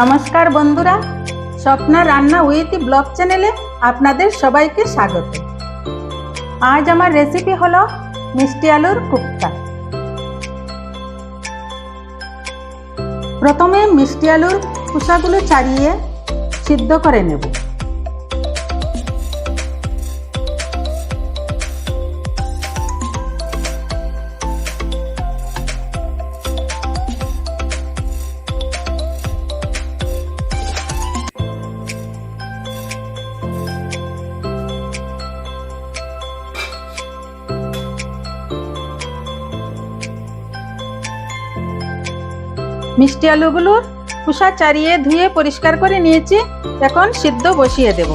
নমস্কার বন্ধুরা, স্বপ্না রান্না উইথ ব্লগ চ্যানেলে আপনাদের সবাইকে স্বাগত। আজ আমার রেসিপি হলো মিষ্টি আলুর কুপ্তা। প্রথমে মিষ্টি আলুর খোসাগুলো ছাড়িয়ে সিদ্ধ করে নেব। মিষ্টি আলুগুলোর খোসা চারিয়ে ধুয়ে পরিষ্কার করে নিয়েছি। এখন সিদ্ধ বসিয়ে দেব।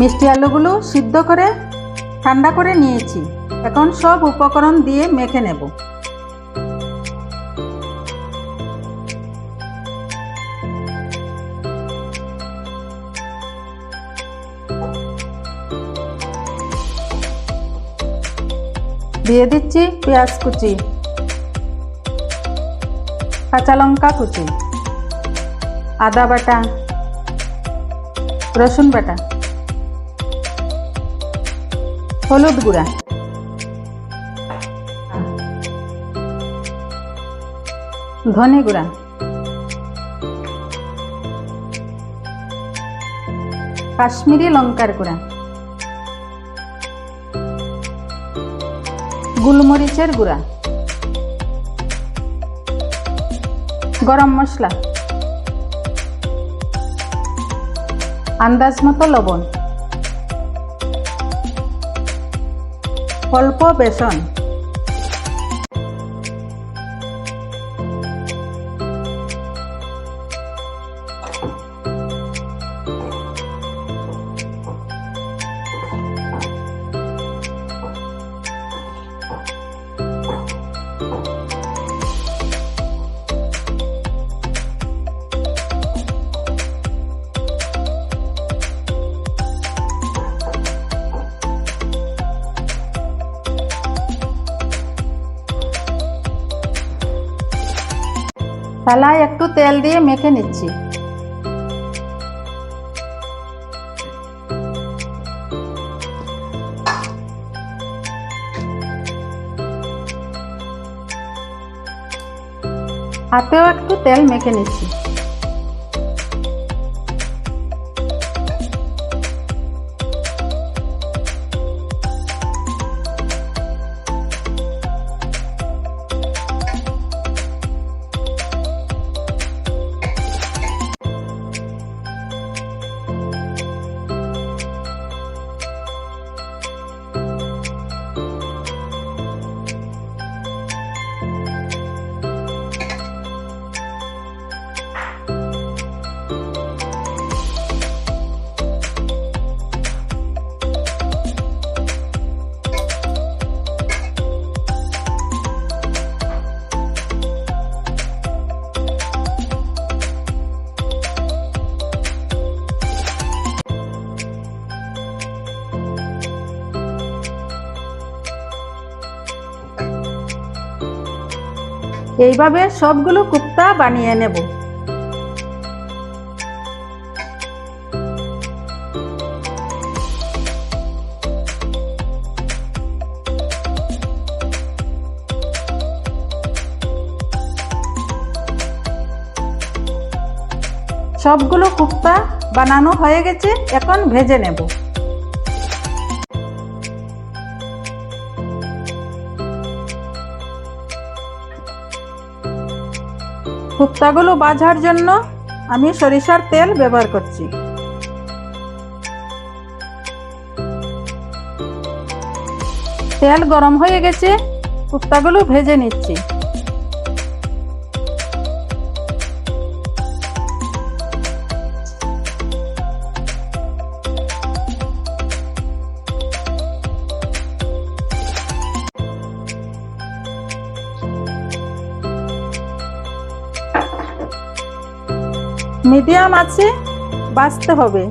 মিষ্টি আলুগুলো সিদ্ধ করে ঠান্ডা করে নিয়েছি। এখন সব উপকরণ দিয়ে মেখে নেব। দিয়ে দিচ্ছি পেঁয়াজ কুচি, কাঁচা লঙ্কা কুচি, আদা বাটা, রসুন বাটা, হলুদ গুঁড়া। ধনে গুঁড়া। কাশ্মীরি লঙ্কার গুঁড়া। গোলমরিচের গুঁড়া। গরম মশলা। আন্দাজ মতো লবণ। অল্প বেসন। থালায় একটু তেল দিয়ে মেখে নিচ্ছি হাতেও একটু তেল মেখে নিচ্ছি। এইভাবে সবগুলো কুপ্তা বানিয়ে নেব। সবগুলো কুপ্তা বানানো হয়ে গেছে এখন ভেজে নেব। কুপ্তাগুলো বাজার জন্য আমি সরিষার তেল ব্যবহার করছি। তেল গরম হয়ে গেছে কুপ্তাগুলো ভেজে নিচ্ছি। মিডিয়াম আছে, বাঁচতে হবে।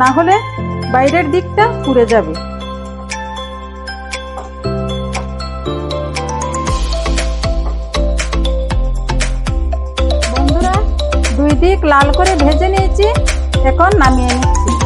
না হলে বাইরের দিকটা পুড়ে যাবে। বন্ধুরা, দুই দিক লাল করে ভেজে নিয়েছি, এখন নামিয়ে নিচ্ছি।